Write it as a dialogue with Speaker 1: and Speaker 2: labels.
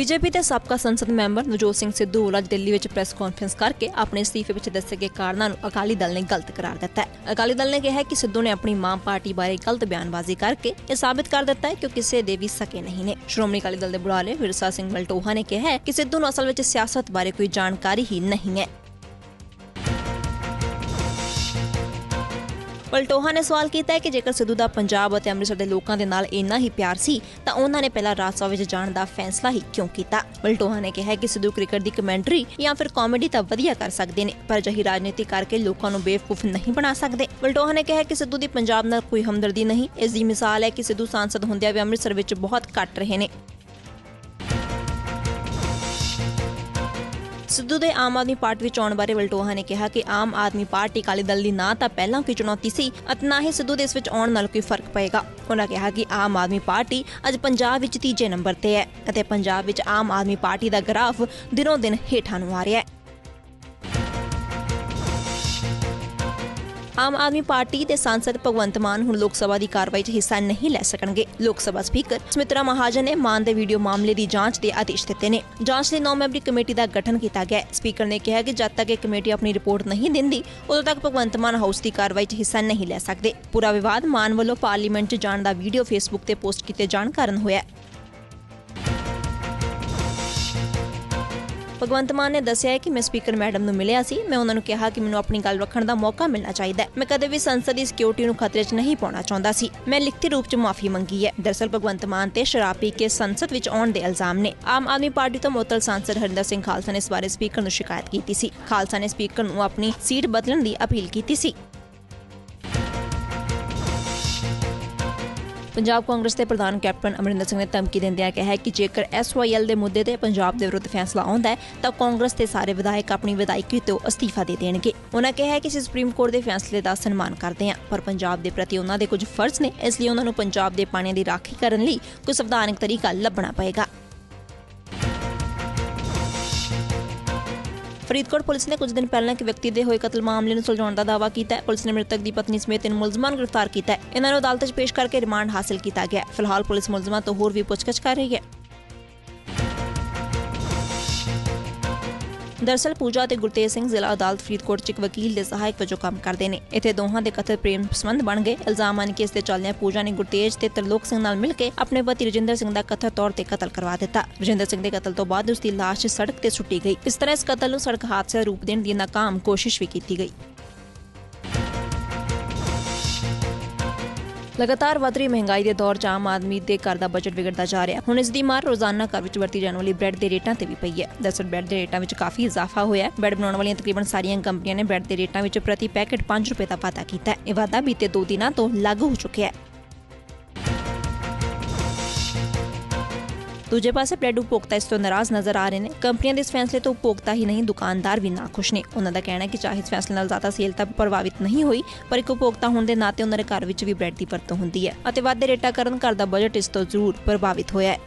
Speaker 1: BJP ਦੇ ਸਾਬਕਾ ਸੰਸਦ ਮੈਂਬਰ ਨਵਜੋਤ ਸਿੰਘ ਸਿੱਧੂ ਵੱਲੋਂ ਅੱਜ ਦਿੱਲੀ ਵਿੱਚ ਪ੍ਰੈਸ ਕਾਨਫਰੰਸ ਕਰਕੇ ਆਪਣੇ ਅਸਤੀਫੇ ਵਿੱਚ ਦੱਸੇ ਗਏ ਕਾਰਨਾਂ ਨੂੰ ਅਕਾਲੀ ਦਲ ਨੇ ਗਲਤ ਕਰਾਰ ਦਿੱਤਾ ਹੈ। ਅਕਾਲੀ ਦਲ ਨੇ ਕਿਹਾ ਹੈ ਕਿ ਸਿੱਧੂ ਨੇ ਆਪਣੀ ਮਾਂ ਪਾਰਟੀ ਬਾਰੇ ਗਲਤ ਬਿਆਨਬਾਜ਼ੀ ਕਰਕੇ ਇਹ ਸਾਬਿਤ ਕਰ ਦਿੱਤਾ ਹੈ ਕਿ ਉਹ ਕਿਸੇ ਦੇ ਵੀ ਸਕੇ ਨਹੀਂ ਨੇ। ਸ਼੍ਰੋਮਣੀ ਅਕਾਲੀ ਦਲ ਦੇ ਬੁਲਾਰੇ ਵਿਰਸਾ ਸਿੰਘ ਮਲਟੋਹਾ ਨੇ ਕਿਹਾ ਹੈ ਕਿ ਸਿੱਧੂ ਨੂੰ ਅਸਲ ਵਿੱਚ ਸਿਆਸਤ ਬਾਰੇ ਕੋਈ ਜਾਣਕਾਰੀ ਹੀ ਨਹੀਂ ਹੈ। ਪਲਟੋਹਾ ਨੇ ਸਵਾਲ ਕੀਤਾ ਹੈ ਕਿ ਜੇਕਰ ਸਿੱਧੂ ਦਾ ਪੰਜਾਬ ਅਤੇ ਅੰਮ੍ਰਿਤਸਰ ਦੇ ਲੋਕਾਂ ਦੇ ਨਾਲ ਇੰਨਾ ਹੀ ਪਿਆਰ ਸੀ, ਤਾਂ ਉਹਨਾਂ ਨੇ ਪਹਿਲਾਂ ਰਾਜ ਸਭਾ ਵਿੱਚ ਜਾਣ ਦਾ ਫੈਸਲਾ ਹੀ ਕਿਉਂ ਕੀਤਾ? ਪਲਟੋਹਾ ਨੇ ਕਿਹਾ ਕਿ ਸਿੱਧੂ ਕ੍ਰਿਕਟ ਦੀ ਕਮੈਂਟਰੀ ਜਾਂ ਫਿਰ ਕਾਮੇਡੀ ਤਾਂ ਵਧੀਆ ਕਰ ਸਕਦੇ ਨੇ, ਪਰ ਜਹੀ ਰਾਜਨੀਤੀ ਕਰਕੇ ਲੋਕਾਂ ਨੂੰ ਬੇਵਕੂਫ ਨਹੀਂ ਬਣਾ ਸਕਦੇ। ਪਲਟੋਹਾ ਨੇ ਕਿਹਾ ਕਿ ਸਿੱਧੂ ਦੀ ਪੰਜਾਬ ਨਾਲ ਕੋਈ ਹਮਦਰਦੀ ਨਹੀਂ, ਇਸ ਦੀ ਮਿਸਾਲ ਹੈ ਕਿ ਸਿੱਧੂ ਸਾਂਸਦ ਹੁੰਦਿਆਂ ਵੀ ਅੰਮ੍ਰਿਤਸਰ ਵਿੱਚ ਬਹੁਤ ਘੱਟ ਰਹੇ ਨੇ। ਸਿੱਧੂ ਦੇ ਆਮ ਆਦਮੀ ਪਾਰਟੀ ਵਿੱਚ ਆਉਣ ਬਾਰੇ ਵਲਟੋਹਾ ਨੇ ਕਿਹਾ ਕਿ ਆਮ ਆਦਮੀ ਪਾਰਟੀ ਅਕਾਲੀ ਦਲ ਦੀ ਨਾ ਤਾਂ ਪਹਿਲਾਂ ਕੋਈ ਚੁਣੌਤੀ ਸੀ ਅਤੇ ਨਾ ਹੀ ਸਿੱਧੂ ਦੇ ਇਸ ਵਿੱਚ ਆਉਣ ਨਾਲ ਕੋਈ ਫ਼ਰਕ ਪਏਗਾ। ਉਹਨਾਂ ਕਿਹਾ ਕਿ ਆਮ ਆਦਮੀ ਪਾਰਟੀ ਅੱਜ ਪੰਜਾਬ ਵਿੱਚ ਤੀਜੇ ਨੰਬਰ ਤੇ ਹੈ ਅਤੇ ਪੰਜਾਬ ਵਿੱਚ ਆਮ ਆਦਮੀ ਪਾਰਟੀ ਦਾ ਗ੍ਰਾਫ ਦਿਨੋਂ ਦਿਨ ਹੇਠਾਂ ਨੂੰ ਆ ਰਿਹਾ ਹੈ। ਆਮ ਆਦਮੀ ਪਾਰਟੀ ਦੇ ਸਾਂਸਦ ਭਗਵੰਤ ਮਾਨ ਹੁਣ ਲੋਕ ਸਭਾ ਦੀ ਕਾਰਵਾਈ 'ਚ ਹਿੱਸਾ ਨਹੀਂ ਲੈ ਸਕਣਗੇ। ਲੋਕ ਸਭਾ ਸਪੀਕਰ ਸਮਿਤਰਾ ਮਹਾਜਨ ਨੇ ਮਾਨ ਦੇ ਵੀਡੀਓ ਮਾਮਲੇ ਦੀ ਜਾਂਚ ਦੇ ਆਦੇਸ਼ ਦਿੱਤੇ ਨੇ। ਜਾਂਚ ਲਈ 9 ਮੈਂਬਰੀ ਕਮੇਟੀ ਦਾ ਗਠਨ ਕੀਤਾ ਗਿਆ। ਸਪੀਕਰ ਨੇ ਕਿਹਾ ਕਿ ਜਦ ਤੱਕ ਇਹ ਕਮੇਟੀ ਆਪਣੀ ਰਿਪੋਰਟ ਨਹੀਂ ਦਿੰਦੀ, ਉਦੋਂ ਤੱਕ ਭਗਵੰਤ ਮਾਨ ਹਾਊਸ ਦੀ ਕਾਰਵਾਈ 'ਚ ਹਿੱਸਾ ਨਹੀਂ ਲੈ ਸਕਦੇ। ਪੂਰਾ ਵਿਵਾਦ ਮਾਨ ਵੱਲੋਂ ਪਾਰਲੀਮੈਂਟ 'ਚ ਜਾਣ ਦਾ ਵੀਡੀਓ ਫੇਸਬੁੱਕ ਤੇ ਪੋਸਟ ਕੀਤੇ ਜਾਣ ਕਾਰਨ ਹੋਇਆ ਭਗਵੰਤ ਮਾਨ ਨੇ ਦੱਸਿਆ ਹੈ ਕਿ ਮੈਂ ਸਪੀਕਰ ਮੈਡਮ ਨੂੰ ਮਿਲਿਆ ਸੀ। ਮੈਂ ਉਹਨਾਂ ਨੂੰ ਕਿਹਾ ਕਿ ਮੈਨੂੰ ਆਪਣੀ ਗੱਲ ਰੱਖਣ ਦਾ ਮੌਕਾ ਮਿਲਣਾ ਚਾਹੀਦਾ ਹੈ। ਮੈਂ ਕਦੇ ਵੀ ਸੰਸਦ ਦੀ ਸਿਕਿਉਰਿਟੀ ਨੂੰ ਖਤਰੇ 'ਚ ਨਹੀਂ ਪਾਉਣਾ ਚਾਹੁੰਦਾ ਸੀ। ਮੈਂ ਲਿਖਤੀ ਰੂਪ 'ਚ ਮਾਫੀ ਮੰਗੀ ਹੈ। ਦਰਸਲ ਭਗਵੰਤ ਮਾਨ ਤੇ ਸ਼ਰਾਬ ਪੀ ਕੇ ਸੰਸਦ ਵਿੱਚ ਆਉਣ ਦੇ ਇਲਜ਼ਾਮ ਨੇ। ਆਮ ਆਦਮੀ ਪਾਰਟੀ ਤੋਂ ਮੁਅੱਤਲ ਸਾਂਸਦ ਹਰਿੰਦਰ ਸਿੰਘ ਖਾਲਸਾ ਨੇ ਇਸ ਬਾਰੇ ਸਪੀਕਰ ਨੂੰ ਸ਼ਿਕਾਇਤ ਕੀਤੀ ਸੀ। ਖਾਲਸਾ ਨੇ ਸਪੀਕਰ ਨੂੰ ਆਪਣੀ ਸੀਟ ਬਦਲਣ ਦੀ ਅਪੀਲ ਕੀਤੀ ਸੀ। ਪੰਜਾਬ ਕਾਂਗਰਸ ਦੇ ਪ੍ਰਧਾਨ ਕੈਪਟਨ ਅਮਰਿੰਦਰ ਸਿੰਘ ਨੇ ਧਮਕੀ ਦਿੰਦਿਆਂ ਕਿਹਾ ਕਿ ਜੇਕਰ ਐਸਵਾਈਐਲ ਦੇ ਮੁੱਦੇ ਤੇ ਪੰਜਾਬ ਦੇ ਵਿਰੁੱਧ ਫੈਸਲਾ ਆਉਂਦਾ ਹੈ, ਤਾਂ ਕਾਂਗਰਸ ਦੇ ਸਾਰੇ ਵਿਧਾਇਕ ਆਪਣੀ ਵਿਧਾਇਕੀ ਤੋਂ ਅਸਤੀਫਾ ਦੇ ਦੇਣਗੇ। ਉਹਨਾਂ ਕਿਹਾ ਕਿ ਅਸੀਂ ਸੁਪਰੀਮ ਕੋਰਟ ਦੇ ਫੈਸਲੇ ਦਾ ਸਨਮਾਨ ਕਰਦੇ ਹਾਂ, ਪਰ ਪੰਜਾਬ ਦੇ ਪ੍ਰਤੀ ਉਹਨਾਂ ਦੇ ਕੁਝ ਫਰਜ਼ ਨੇ, ਇਸ ਲਈ ਉਹਨਾਂ ਨੂੰ ਪੰਜਾਬ ਦੇ ਪਾਣੀਆਂ ਦੀ ਰਾਖੀ ਕਰਨ ਲਈ ਕੋਈ ਸੰਵਿਧਾਨਕ ਤਰੀਕਾ ਲੱਭਣਾ ਪਏਗਾ। ਫਰੀਦਕੋਟ ਪੁਲਿਸ ਨੇ ਕੁਝ ਦਿਨ ਪਹਿਲਾਂ ਇੱਕ ਵਿਅਕਤੀ ਦੇ ਹੋਏ ਕਤਲ ਮਾਮਲੇ ਨੂੰ ਸੁਲਝਾਉਣ ਦਾ ਦਾਅਵਾ ਕੀਤਾ ਹੈ। ਪੁਲਿਸ ਨੇ ਮ੍ਰਿਤਕ ਦੀ ਪਤਨੀ ਸਮੇਤ ਤਿੰਨ ਮੁਲਜ਼ਮਾਂ ਨੂੰ ਗ੍ਰਿਫਤਾਰ ਕੀਤਾ ਹੈ। ਇਹਨਾਂ ਨੂੰ ਅਦਾਲਤ 'ਚ ਪੇਸ਼ ਕਰਕੇ ਰਿਮਾਂਡ ਹਾਸਲ ਕੀਤਾ ਗਿਆ ਫਿਲਹਾਲ ਪੁਲਿਸ ਮੁਲਜ਼ਮਾਂ ਤੋਂ ਹੋਰ ਵੀ ਪੁੱਛਗਿੱਛ ਕਰ ਰਹੀ ਹੈ। ਦਰਸਲ ਪੂਜਾ ਅਤੇ ਗੁਰਤੇਜ ਸਿੰਘ ਜ਼ਿਲ੍ਹਾ ਅਦਾਲਤ ਫਰੀਦਕੋਟ 'ਚ ਇੱਕ ਵਕੀਲ ਦੇ ਸਹਾਇਕ ਵਜੋਂ ਕੰਮ ਕਰਦੇ ਨੇ। ਇੱਥੇ ਦੋਹਾਂ ਦੇ ਕਥਿਤ ਪ੍ਰੇਮ ਸੰਬੰਧ ਬਣ ਗਏ। ਇਲਜ਼ਾਮ ਹਨ ਕਿ ਇਸ ਦੇ ਚੱਲਦਿਆਂ ਪੂਜਾ ਨੇ ਗੁਰਤੇਜ ਤੇ ਤਰਲੋਕ ਸਿੰਘ ਨਾਲ ਮਿਲ ਕੇ ਆਪਣੇ ਪਤੀ ਰਜਿੰਦਰ ਸਿੰਘ ਦਾ ਕਥਿਤ ਤੌਰ ਤੇ ਕਤਲ ਕਰਵਾ ਦਿੱਤਾ। ਰਜਿੰਦਰ ਸਿੰਘ ਦੇ ਕਤਲ ਤੋਂ ਬਾਅਦ ਉਸ ਦੀ ਲਾਸ਼ ਸੜਕ ਤੇ ਸੁੱਟੀ ਗਈ। ਇਸ ਤਰ੍ਹਾਂ ਇਸ ਕਤਲ ਨੂੰ ਸੜਕ ਹਾਦਸੇ ਦਾ ਰੂਪ ਦੇਣ ਦੀ ਨਾਕਾਮ ਕੋਸ਼ਿਸ਼ ਵੀ ਕੀਤੀ ਗਈ। ਲਗਾਤਾਰ ਵਧ ਰਹੀ ਮਹਿੰਗਾਈ ਦੇ ਦੌਰ 'ਚ ਆਮ ਆਦਮੀ ਦੇ ਘਰ ਦਾ ਬਜਟ ਵਿਗੜਦਾ ਜਾ ਰਿਹਾ। ਹੁਣ ਇਸ ਦੀ ਮਾਰ ਰੋਜ਼ਾਨਾ ਘਰ ਵਿੱਚ ਵਰਤੀ ਜਾਣ ਵਾਲੀ ਬ੍ਰੈਡ ਦੇ ਰੇਟਾਂ ਤੇ ਵੀ ਪਈ ਹੈ। ਦਰਅਸਲ ਬ੍ਰੈਡ ਦੇ ਰੇਟਾਂ ਵਿੱਚ ਕਾਫੀ ਇਜ਼ਾਫਾ ਹੋਇਆ ਹੈ। ਬ੍ਰੈਡ ਬਣਾਉਣ ਵਾਲੀਆਂ ਤਕਰੀਬਨ ਸਾਰੀਆਂ ਕੰਪਨੀਆਂ ਨੇ ਬ੍ਰੈਡ ਦੇ ਰੇਟਾਂ ਵਿੱਚ ਪ੍ਰਤੀ ਪੈਕੇਟ 5 ਰੁਪਏ ਦਾ ਵਾਧਾ ਕੀਤਾ ਹੈ। ਇਹ ਵਾਧਾ ਬੀਤੇ 2 ਦਿਨਾਂ ਤੋਂ ਲਾਗੂ ਹੋ ਚੁੱਕਿਆ ਹੈ। ਦੂਜੇ ਪਾਸੇ ਬ੍ਰੈਡ ਉਪਭੋਗਤਾ ਇਸ ਤੋਂ ਨਾਰਾਜ਼ ਨਜ਼ਰ ਆ ਰਹੇ ਨੇ। ਕੰਪਨੀਆਂ ਦੇ ਇਸ ਫੈਸਲੇ ਤੋਂ ਉਪਭੋਗਤਾ ਹੀ ਨਹੀਂ, ਦੁਕਾਨਦਾਰ ਵੀ ਨਾਖੁਸ਼ ਨੇ। ਉਹਨਾਂ ਦਾ ਕਹਿਣਾ ਹੈ ਕਿ ਚਾਹੇ ਇਸ ਫੈਸਲੇ ਨਾਲ ਜ਼ਿਆਦਾ ਸੇਲ ਤਾਂ ਪ੍ਰਭਾਵਿਤ ਨਹੀਂ ਹੋਈ, ਪਰ ਇੱਕ ਉਪਭੋਗਤਾ ਹੋਣ ਦੇ ਨਾਤੇ ਉਹਨਾਂ ਦੇ ਘਰ ਵਿੱਚ ਵੀ ਬ੍ਰੈਡ ਦੀ ਵਰਤੋਂ ਹੁੰਦੀ ਹੈ ਅਤੇ ਵਾਧੇ ਰੇਟਾਂ ਕਾਰਨ ਘਰ ਦਾ ਬਜਟ ਇਸ ਤੋਂ ਜ਼ਰੂਰ ਪ੍ਰਭਾਵਿਤ ਹੋਇਆ ਹੈ।